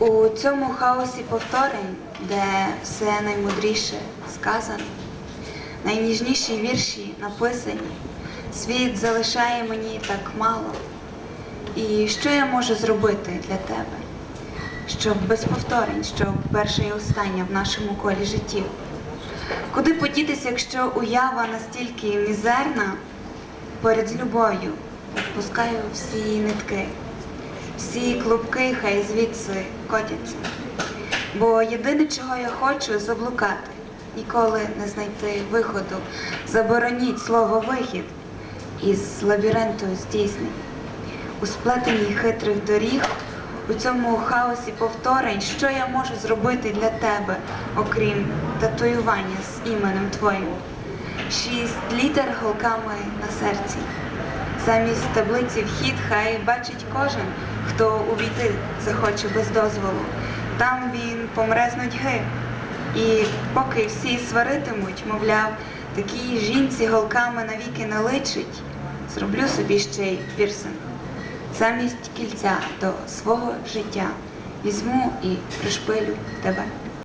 У цьому хаосі повторень, де все наймудріше сказано, найніжніші вірші написані, світ залишає мені так мало. І що я можу зробити для тебе, щоб без повторень, щоб перше і останнє в нашому колі життів? Куди подітися, якщо уява настільки мізерна, поряд з любов'ю відпускаю всі нитки, всі клубки хай звідси котяться. Бо єдине, чого я хочу, заблукати, ніколи не знайти виходу. Забороніть слово вихід із лабіринту здійснень. У сплетенні хитрих доріг, у цьому хаосі повторень, що я можу зробити для тебе, окрім татуювання з іменем твоїм. Шість літер голками на серці. Замість таблиці вхід хай бачить кожен, хто увійти захоче без дозволу. Там він помре з нудьги. І поки всі сваритимуть, мовляв, такій жінці голками навіки не личить, зроблю собі ще й пірсинг. Замість кільця до свого життя візьму і пришпилю тебе.